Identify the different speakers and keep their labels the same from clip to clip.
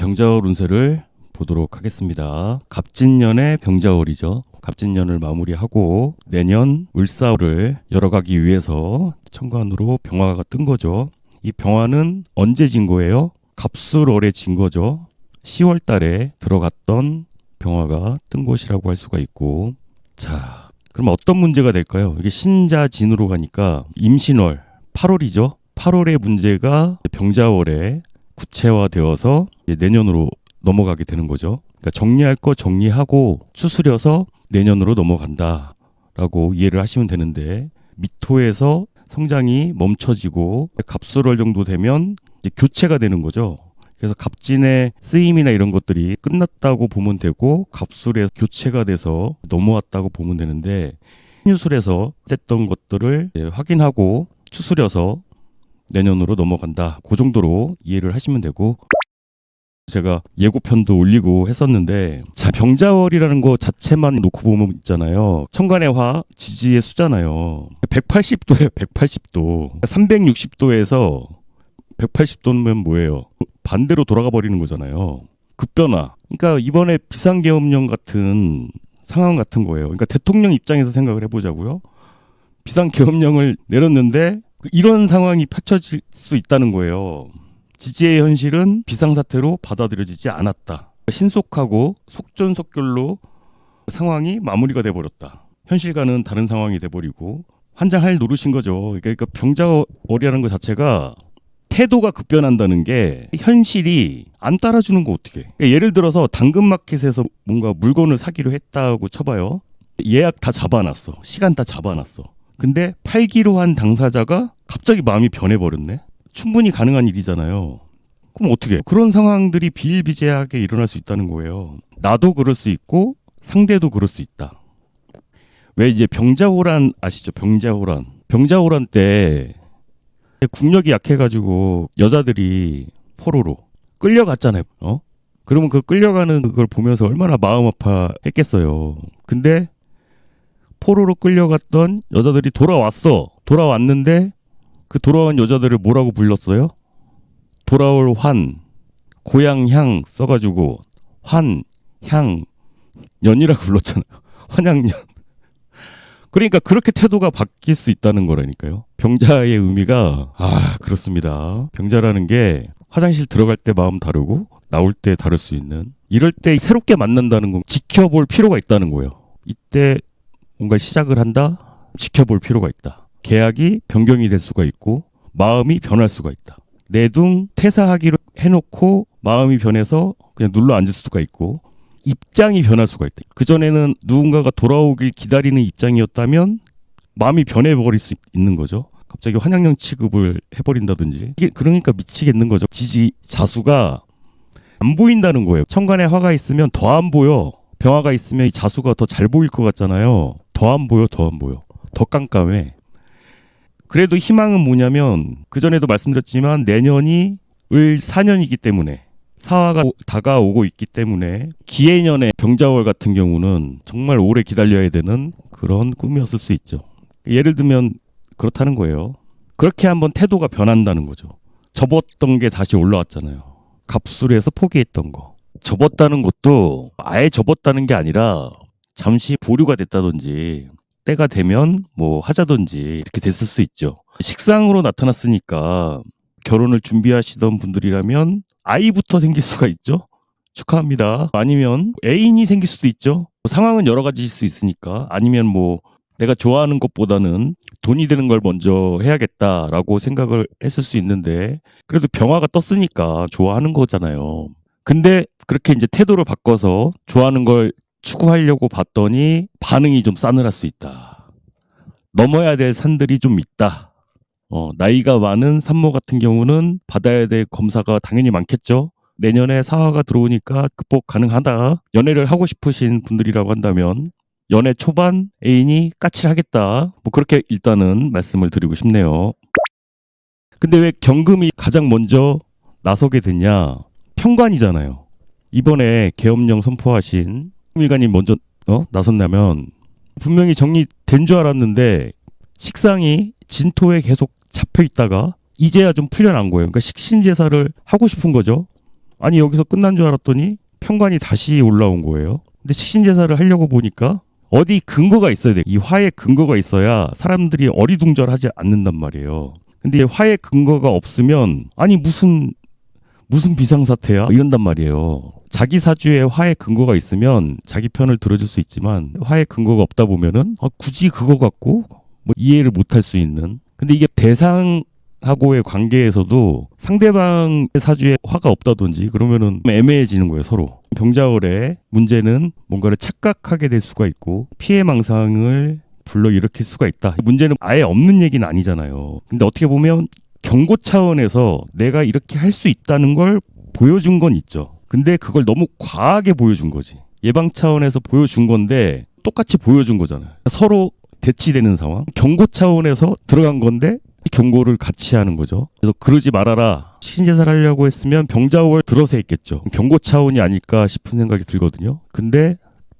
Speaker 1: 병자월 운세를 보도록 하겠습니다. 갑진년의 병자월이죠. 갑진년을 마무리하고 내년 을사월을 열어가기 위해서 천간으로 병화가 뜬 거죠. 이 병화는 언제 진 거예요? 갑술월에 진 거죠. 10월 달에 들어갔던 병화가 뜬 곳이라고 할 수가 있고 자 그럼 어떤 문제가 될까요? 이게 신자진으로 가니까 임신월 8월이죠. 8월의 문제가 병자월에 구체화되어서 내년으로 넘어가게 되는 거죠. 그러니까 정리할 거 정리하고 추스려서 내년으로 넘어간다라고 이해를 하시면 되는데 미토에서 성장이 멈춰지고 갑술월 정도 되면 교체가 되는 거죠. 그래서 갑진의 쓰임이나 이런 것들이 끝났다고 보면 되고 갑술에 교체가 돼서 넘어왔다고 보면 되는데 신유술에서 됐던 것들을 확인하고 추스려서 내년으로 넘어간다. 그 정도로 이해를 하시면 되고 제가 예고편도 올리고 했었는데 자 병자월이라는 거 자체만 놓고 보면 있잖아요. 천간의 화 지지의 수잖아요. 180도에 180도. 360도에서 180도면 뭐예요? 반대로 돌아가 버리는 거잖아요. 급변화. 그러니까 이번에 비상계엄령 같은 상황 같은 거예요. 그러니까 대통령 입장에서 생각을 해보자고요. 비상계엄령을 내렸는데 이런 상황이 펼쳐질 수 있다는 거예요. 지지의 현실은 비상사태로 받아들여지지 않았다. 신속하고 속전속결로 상황이 마무리가 돼버렸다. 현실과는 다른 상황이 돼버리고 환장할 노릇인 거죠. 그러니까 병자월이라는 것 자체가 태도가 급변한다는 게 현실이 안 따라주는 거 어떻게? 그러니까 예를 들어서 당근마켓에서 뭔가 물건을 사기로 했다고 쳐봐요. 예약 다 잡아놨어. 시간 다 잡아놨어. 근데 팔기로 한 당사자가 갑자기 마음이 변해버렸네. 충분히 가능한 일이잖아요. 그럼 어떻게? 그런 상황들이 비일비재하게 일어날 수 있다는 거예요. 나도 그럴 수 있고 상대도 그럴 수 있다. 왜 이제 병자호란 아시죠? 병자호란. 병자호란 때 국력이 약해가지고 여자들이 포로로 끌려갔잖아요. 어? 그러면 그 끌려가는 그걸 보면서 얼마나 마음 아파했겠어요. 근데 포로로 끌려갔던 여자들이 돌아왔어. 돌아왔는데 그 돌아온 여자들을 뭐라고 불렀어요? 돌아올 환, 고향 향 써가지고 환, 향, 년이라고 불렀잖아요. 환양년. 그러니까 그렇게 태도가 바뀔 수 있다는 거라니까요. 병자의 의미가 아 그렇습니다. 병자라는 게 화장실 들어갈 때 마음 다르고 나올 때 다를 수 있는 이럴 때 새롭게 만난다는 건 지켜볼 필요가 있다는 거예요. 이때 뭔가 시작을 한다 지켜볼 필요가 있다. 계약이 변경이 될 수가 있고 마음이 변할 수가 있다. 내둥 퇴사하기로 해놓고 마음이 변해서 그냥 눌러 앉을 수가 있고 입장이 변할 수가 있다. 그전에는 누군가가 돌아오길 기다리는 입장이었다면 마음이 변해버릴 수 있는 거죠. 갑자기 환양령 취급을 해버린다든지. 이게 그러니까 미치겠는 거죠. 지지 자수가 안 보인다는 거예요. 천간에 화가 있으면 더 안 보여. 병화가 있으면 이 자수가 더 잘 보일 것 같잖아요. 더 안 보여, 더 안 보여. 더 깜깜해. 그래도 희망은 뭐냐면 그전에도 말씀드렸지만 내년이 을 4년이기 때문에 사화가 오- 다가오고 있기 때문에 기해년의 병자월 같은 경우는 정말 오래 기다려야 되는 그런 꿈이었을 수 있죠. 예를 들면 그렇다는 거예요. 그렇게 한번 태도가 변한다는 거죠. 접었던 게 다시 올라왔잖아요. 갑술에서 포기했던 거. 접었다는 것도 아예 접었다는 게 아니라 잠시 보류가 됐다든지 때가 되면 뭐 하자든지 이렇게 됐을 수 있죠. 식상으로 나타났으니까 결혼을 준비하시던 분들이라면 아이부터 생길 수가 있죠. 축하합니다. 아니면 애인이 생길 수도 있죠. 상황은 여러 가지일 수 있으니까 아니면 뭐 내가 좋아하는 것보다는 돈이 되는 걸 먼저 해야겠다라고 생각을 했을 수 있는데 그래도 병화가 떴으니까 좋아하는 거잖아요. 근데 그렇게 이제 태도를 바꿔서 좋아하는 걸 추구하려고 봤더니 반응이 좀 싸늘할 수 있다. 넘어야 될 산들이 좀 있다. 어, 나이가 많은 산모 같은 경우는 받아야 될 검사가 당연히 많겠죠. 내년에 사화가 들어오니까 극복 가능하다. 연애를 하고 싶으신 분들이라고 한다면 연애 초반 애인이 까칠하겠다. 뭐 그렇게 일단은 말씀을 드리고 싶네요. 근데 왜 경금이 가장 먼저 나서게 됐냐? 평관이잖아요. 이번에 계엄령 선포하신 일간이 먼저 어? 나섰냐면 분명히 정리된 줄 알았는데 식상이 진토에 계속 잡혀 있다가 이제야 좀 풀려난 거예요. 그러니까 식신 제사를 하고 싶은 거죠. 아니 여기서 끝난 줄 알았더니 평관이 다시 올라온 거예요. 근데 식신 제사를 하려고 보니까 어디 근거가 있어야 돼. 이 화에 근거가 있어야 사람들이 어리둥절하지 않는단 말이에요. 근데 화에 근거가 없으면 아니 무슨 무슨 비상사태야 이런단 말이에요. 자기 사주에 화에 근거가 있으면 자기 편을 들어줄 수 있지만 화에 근거가 없다 보면은 아, 굳이 그거 갖고 뭐 이해를 못할 수 있는. 근데 이게 대상 하고의 관계에서도 상대방의 사주에 화가 없다든지 그러면은 애매해지는 거예요 서로. 병자월의 문제는 뭔가를 착각하게 될 수가 있고 피해 망상을 불러 일으킬 수가 있다. 문제는 아예 없는 얘기는 아니잖아요. 근데 어떻게 보면 경고 차원에서 내가 이렇게 할 수 있다는 걸 보여준 건 있죠. 근데 그걸 너무 과하게 보여준 거지. 예방 차원에서 보여준 건데 똑같이 보여준 거잖아요. 서로 대치되는 상황. 경고 차원에서 들어간 건데 경고를 같이 하는 거죠. 그래서 그러지 말아라. 신제사를 하려고 했으면 병자월 들어서 했겠죠. 경고 차원이 아닐까 싶은 생각이 들거든요. 근데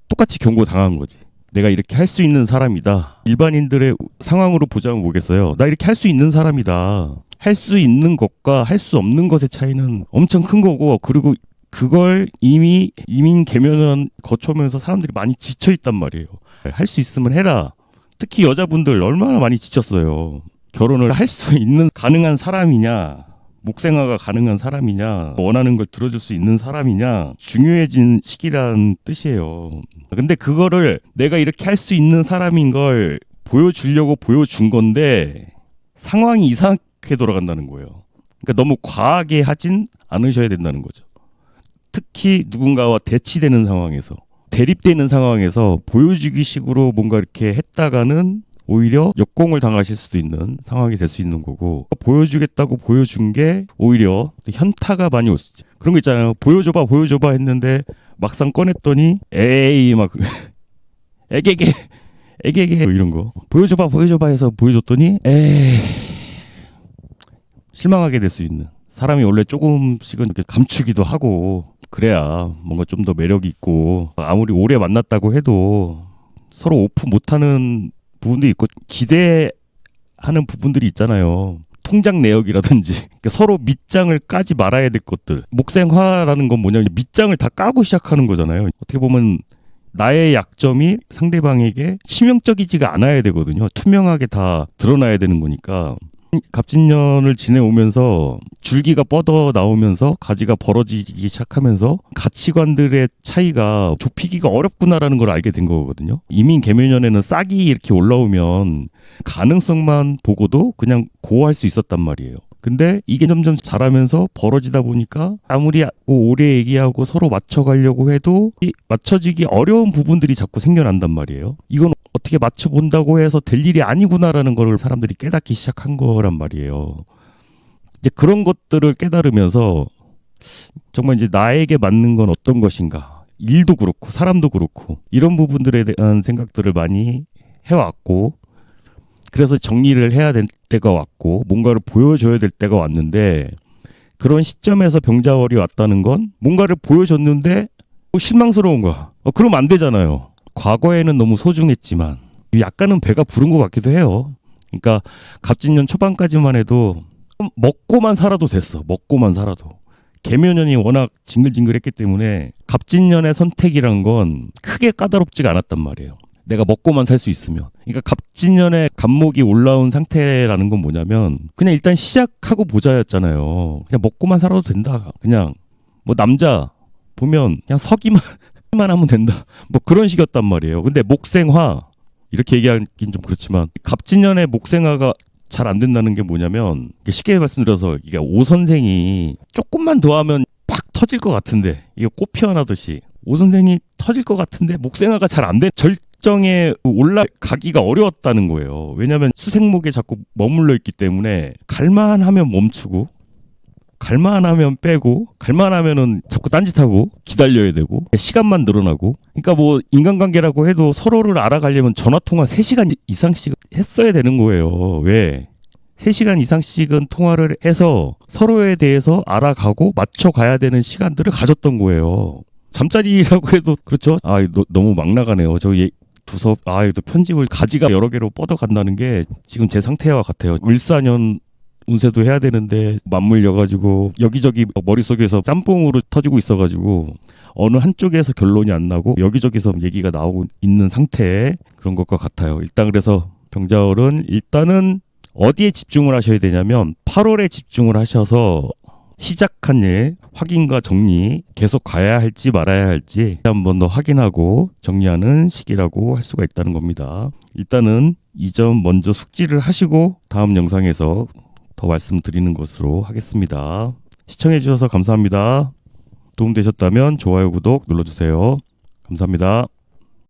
Speaker 1: 똑같이 경고 당한 거지. 내가 이렇게 할 수 있는 사람이다. 일반인들의 상황으로 보자면 뭐겠어요. 나 이렇게 할 수 있는 사람이다. 할 수 있는 것과 할 수 없는 것의 차이는 엄청 큰 거고, 그리고 그걸 이미 이민 개면은 거쳐오면서 사람들이 많이 지쳐 있단 말이에요. 할 수 있으면 해라. 특히 여자분들 얼마나 많이 지쳤어요. 결혼을 할 수 있는 가능한 사람이냐, 목생화가 가능한 사람이냐, 원하는 걸 들어줄 수 있는 사람이냐, 중요해진 시기란 뜻이에요. 근데 그거를 내가 이렇게 할 수 있는 사람인 걸 보여주려고 보여준 건데 상황이 이상 하게 돌아간다는 거예요. 그러니까 너무 과하게 하진 않으셔야 된다는 거죠. 특히 누군가와 대치되는 상황에서 대립되는 상황에서 보여주기 식으로 뭔가 이렇게 했다가는 오히려 역공을 당하실 수도 있는 상황이 될 수 있는 거고 보여주겠다고 보여준 게 오히려 현타가 많이 올 수 있죠. 그런 거 있잖아요. 보여줘봐 보여줘봐 했는데 막상 꺼냈더니 에이 막 애게게 뭐 이런 거 보여줘봐 보여줘봐 해서 보여줬더니 에이 실망하게 될 수 있는 사람이 원래 조금씩은 이렇게 감추기도 하고 그래야 뭔가 좀 더 매력이 있고 아무리 오래 만났다고 해도 서로 오프 못하는 부분도 있고 기대하는 부분들이 있잖아요. 통장 내역이라든지 그러니까 서로 밑장을 까지 말아야 될 것들 목생화라는 건 뭐냐면 밑장을 다 까고 시작하는 거잖아요. 어떻게 보면 나의 약점이 상대방에게 치명적이지가 않아야 되거든요. 투명하게 다 드러나야 되는 거니까 갑진년을 지내오면서 줄기가 뻗어 나오면서 가지가 벌어지기 시작하면서 가치관들의 차이가 좁히기가 어렵구나라는 걸 알게 된 거거든요. 이민 개묘년에는 싹이 이렇게 올라오면 가능성만 보고도 그냥 고할 수 있었단 말이에요. 근데 이게 점점 자라면서 벌어지다 보니까 아무리 오래 얘기하고 서로 맞춰가려고 해도 이 맞춰지기 어려운 부분들이 자꾸 생겨난단 말이에요. 이건 어떻게 맞춰본다고 해서 될 일이 아니구나라는 걸 사람들이 깨닫기 시작한 거란 말이에요. 이제 그런 것들을 깨달으면서 정말 이제 나에게 맞는 건 어떤 것인가. 일도 그렇고 사람도 그렇고 이런 부분들에 대한 생각들을 많이 해왔고 그래서 정리를 해야 될 때가 왔고 뭔가를 보여줘야 될 때가 왔는데 그런 시점에서 병자월이 왔다는 건 뭔가를 보여줬는데 뭐 실망스러운 거야. 어, 그럼 안 되잖아요. 과거에는 너무 소중했지만 약간은 배가 부른 것 같기도 해요. 그러니까 갑진년 초반까지만 해도 먹고만 살아도 됐어. 먹고만 살아도. 개묘년이 워낙 징글징글했기 때문에 갑진년의 선택이란 건 크게 까다롭지가 않았단 말이에요. 내가 먹고만 살 수 있으면. 그러니까 갑진년의 갑목이 올라온 상태라는 건 뭐냐면 그냥 일단 시작하고 보자였잖아요. 그냥 먹고만 살아도 된다. 그냥 뭐 남자 보면 그냥 서기만 만 하면 된다. 뭐 그런 식이었단 말이에요. 근데 목생화 이렇게 얘기하긴 좀 그렇지만 갑진년의 목생화가 잘 안 된다는 게 뭐냐면 쉽게 말씀드려서 이게 오 선생이 조금만 더 하면 팍 터질 것 같은데 이게 꽃 피어나듯이 오 선생이 터질 것 같은데 목생화가 잘 안 돼. 절정에 올라가기가 어려웠다는 거예요. 왜냐하면 수생목에 자꾸 머물러 있기 때문에 갈만 하면 멈추고 갈만 하면 빼고 갈만 하면은 자꾸 딴짓하고 기다려야 되고 시간만 늘어나고 그러니까 뭐 인간관계라고 해도 서로를 알아가려면 전화 통화 3시간 이상씩 했어야 되는 거예요. 왜? 3시간 이상씩은 통화를 해서 서로에 대해서 알아가고 맞춰 가야 되는 시간들을 가졌던 거예요. 잠자리라고 해도 그렇죠. 아, 너, 너무 막 나가네요. 저 예, 두섭 아, 또 편집을 가지가 여러 개로 뻗어 간다는 게 지금 제 상태와 같아요. 을사년 운세도 해야 되는데 맞물려 가지고 여기저기 머릿속에서 짬뽕으로 터지고 있어 가지고 어느 한쪽에서 결론이 안 나고 여기저기서 얘기가 나오고 있는 상태 그런 것과 같아요. 일단 그래서 병자월은 일단은 어디에 집중을 하셔야 되냐면 8월에 집중을 하셔서 시작한 일 확인과 정리 계속 가야 할지 말아야 할지 한 번 더 확인하고 정리하는 시기라고 할 수가 있다는 겁니다. 일단은 이 점 먼저 숙지를 하시고 다음 영상에서 더 말씀드리는 것으로 하겠습니다. 시청해 주셔서 감사합니다. 도움되셨다면 좋아요, 구독 눌러주세요. 감사합니다.